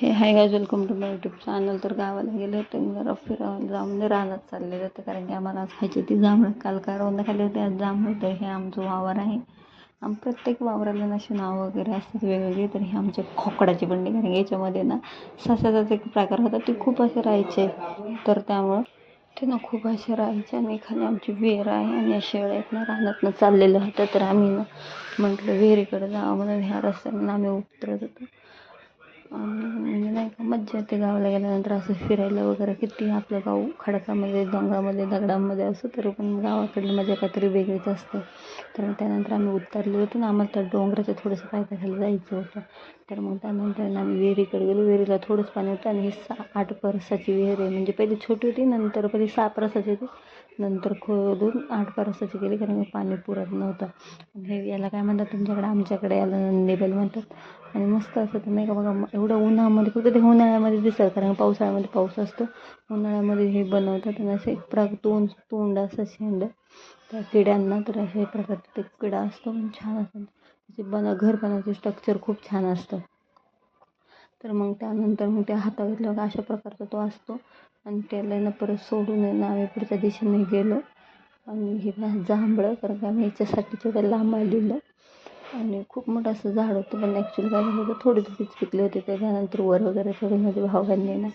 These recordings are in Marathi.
Hey hi guys welcome to my YouTube channel तर गावाला गेले होते मी जरा फिरावं जाऊन रानात चाललेले होते कारण की आम्हाला आज खायची ती जांभळं. काल कारवंद खाली होती आज जांभळं तर हे आमचं वावर आहे. आम प्रत्येक वावराला नाशी नावं वगैरे असतात वेगवेगळे तर हे आमचे खोकडाची बंडी कारण की याच्यामध्ये ना ससाचाच एक प्रकार होता ते खूप असे राहायचे. तर त्यामुळं ते ना खूप असे राहायचे आणि खाली आमची विहीर आहे आणि या शेळ्या आहेत ना रानातनं चाललेलं होतं तर आम्ही ना म्हटलं विहिरीकडे जावं म्हणून ह्या रस्त्यानं आम्ही उतरत होतो. म्हणजे नाही का मज्जा येते गावाला गेल्यानंतर असं फिरायला वगैरे किती आपलं गाव खडकामध्ये डोंगरामध्ये दगडामध्ये असं तरी पण गावाकडली मजा काहीतरी वेगळीच असते. तर त्यानंतर आम्ही उतरले होतो ना आम्हाला त्या डोंगराच्या थोडंसं पायथ्याखाली जायचं होतं. तर मग त्यानंतर आम्ही विहिरीकडे गेलो. विहिरीला थोडंच पाणी होतं आणि ही सा आठ परसाची विहीर आहे. म्हणजे पहिली छोटी होती नंतर पहिली सहा परसाची होती. नंतर खोदून आठ पारसाची केली कारण पाणी पुरत नव्हतं. हे याला काय म्हणतात तुमच्याकडे आमच्याकडे याला नंदीबैल म्हणतात. आणि मस्त असं ते नाही का बघा एवढं उन्हामध्ये फक्त ते उन्हाळ्यामध्ये दिसतात कारण पावसाळ्यामध्ये पाऊस असतो. उन्हाळ्यामध्ये हे बनवतात आणि असे एक प्रकार तोंड तोंड असं शेंड. त्या किड्यांना तर अशा प्रकारचे ते किडा असतो पण छान असतो. त्याचे बना घर बनायचे स्ट्रक्चर खूप छान असतं. तर मग त्यानंतर मग त्या हातात घेतल्यावर अशा प्रकारचा तो असतो. आणि त्याला ना परत सोडून आहे ना आम्ही पुढच्या दिशेने गेलो. आणि हे जांभळं कारण का आम्ही याच्यासाठी थोडं लांब आलेलो. आणि खूप मोठं असं झाड होतं पण ॲक्च्युली काय झालं होतं थोडी थोडीच पिकली होती. त्याच्यानंतर वर वगैरे थोडी माझ्या भावांनी ना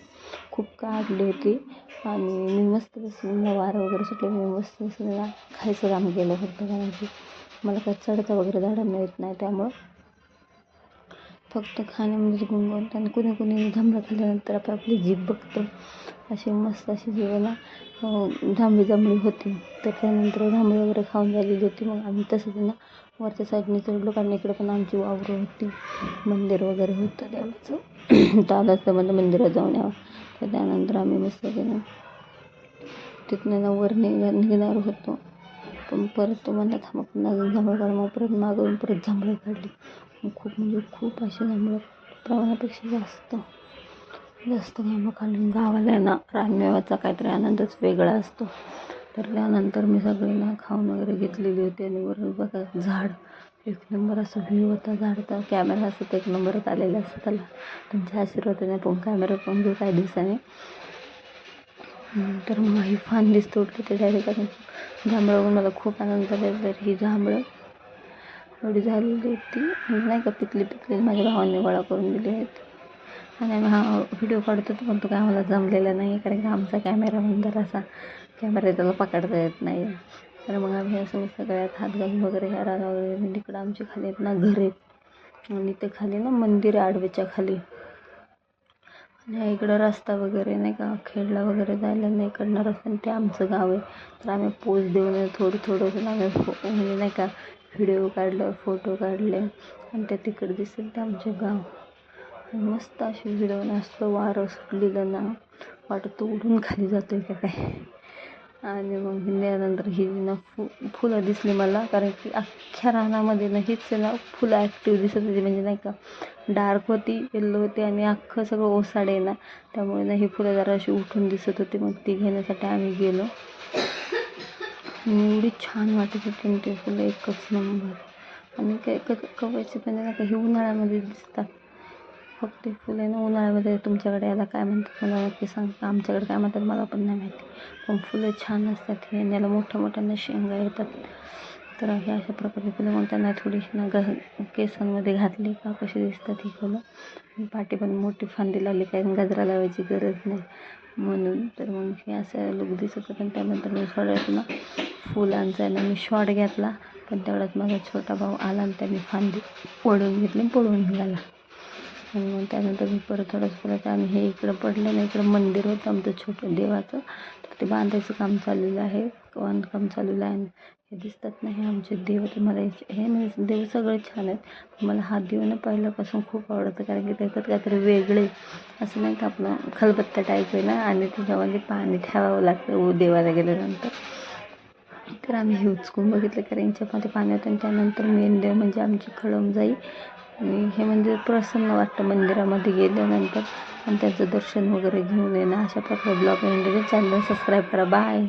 खूप काढली होती. आणि मी मस्त बसून वारं वगैरे सुटले. मी मस्त बसून ना खायचं काम केलं होतं. कारण की मला काय चढता वगैरे झाडं मिळत नाही त्यामुळं. फक्त खाण्यामध्येच म्हणजे गुंगवतात आणि कुणी कुणी जांभळं खाल्ल्यानंतर आपण आपली जीभ बघतो. अशी मस्त अशी जीवाला जांभळी जांभळी होती. तर त्यानंतर जांभळी वगैरे खाऊन झालेली होती. मग आम्ही तसं त्यांना वरच्या साईडने चढलो कारण इकडे पण आमची वावरं होती. मंदिर वगैरे होतं देवाचं. तर आलं म्हणजे मंदिरात जाऊन यावं. तर त्यानंतर आम्ही मस्त गेलो तिथनं वर निघा निघणार होतो. पण परत तो म्हणला थांबा पण अजून जांभळं काढ मग परत मागवून परत जांभळं काढली. खूप म्हणजे खूप असे जांभळं प्रमाणापेक्षा जास्त जास्त त्यामुळं कारण गावाला ना रानमेवाचा काहीतरी आनंदच वेगळा असतो. तर त्यानंतर मी सगळ्यांना ना खाऊन वगैरे घेतलेली होती आणि वरून बघा झाड एक नंबर असं व्ह्यू होता झाडचा कॅमेरा असं एक नंबरच आलेला असतं त्याला तुमच्या आशीर्वादाने पण कॅमेरा पण घेऊ काही दिवसाने. तर मग ही फांदीच तोडली ते डायरेक्ट आणि जांभळं मला खूप आनंद झाला. तर ही जांभळं एवढी झालेली होती. नाही का पिकली पिकली माझ्या भावांनी गोळा करून दिली आहेत. आणि आम्ही हा व्हिडिओ काढतो पण तो काय आम्हाला जमलेला नाही कारण की आमचा कॅमेरा म्हणजे असा. कॅमेरा त्याला पकडता येत नाही. तर मग आम्ही असं सगळ्यात हात घालून वगैरे ह्या रागा वगैरे तिकडं आमची खाली आहेत ना घर. आहेत आणि ते खाली ना मंदिर आहे आडवेच्या खाली. आणि इकडं रस्ता वगैरे नाही का खेळला वगैरे जायला नाही इकडनं रस्ता ते आमचं गाव आहे. तर आम्ही पोच देऊन थोडं थोडं आम्ही हो, म्हणजे नाही का व्हिडिओ काढलं फोटो काढले आणि त्या तिकडं दिसेल ते आमचे गाव. मस्त अशी व्हिडिओ असतं वारं सुटलेलं ना. वाटत उडून खाली जातो आहे का काय? आणि मग हिंडल्यानंतर ही ना फु फुलं दिसली मला कारण की अख्ख्या रानामध्ये ना हीच ना फुलं ॲक्टिव्ह दिसत होती. म्हणजे नाही का डार्क होती येल्लो होती आणि अख्खं सगळं ओसाडे ना. त्यामुळे ना ही फुलं जरा अशी उठून दिसत होती. मग ती घेण्यासाठी आम्ही गेलो. एवढी छान वाटत होती ते फुलं एकच नंबर. आणि काय क पण नाही का हे उन्हाळ्यामध्ये दिसतात. फक्त फुले ना उन्हाळ्यामध्ये तुमच्याकडे याला काय म्हणतात मला नक्की सांगता आमच्याकडे काय म्हणतात मला पण नाही माहिती. पण फुलं छान असतात हे याला मोठ्या मोठ्यांना शेंगा येतात. तर हे अशा प्रकारे फुलं मग त्यांना थोडीशी ना ग केसांमध्ये घातली का कशी दिसतात ही फुलं. पाठी पण मोठी फांदी लावली काय गजरा लावायची गरज नाही म्हणून. तर मग हे असं लुक दिसत होतं पण त्यानंतर मी थोड्या ना फुलांचा आहे ना मी शॉर्ट घेतला पण तेवढ्यात माझा छोटा भाऊ आला आणि त्यांनी फांदी ओढून घेतली पळून निघाला. आणि मग त्यानंतर मी परत थोडंसं परत आणि हे इकडं पडलं ना इकडं मंदिर होतं आमचं छोटं देवाचं. तर ते बांधायचं काम चाललेलं आहे बांधकाम चाललेलं आहे. हे दिसतात ना हे आमचे देव तर मला हे नाही देव सगळे छान आहेत. मला हा देव ना पहिल्यापासून खूप आवडतं कारण की त्याच्यात काहीतरी वेगळे असं नाही का आपलं खलबत्ता टाईप आहे ना आणि त्याच्यामध्ये पाणी ठेवावं लागतं. देवाला गेल्यानंतर. तर आम्ही हे उचकून बघितलं कारण यांच्यामध्ये पाणी होतं आणि त्यानंतर मेन देव म्हणजे आमची खळमजाई आणि हे मंदिर प्रसन्न वाटतं मंदिरामध्ये गेल्यानंतर. आणि त्याचं दर्शन वगैरे घेऊन येणं अशा प्रकारे ब्लॉग एंड चॅनल सबस्क्राईब करा. बाय.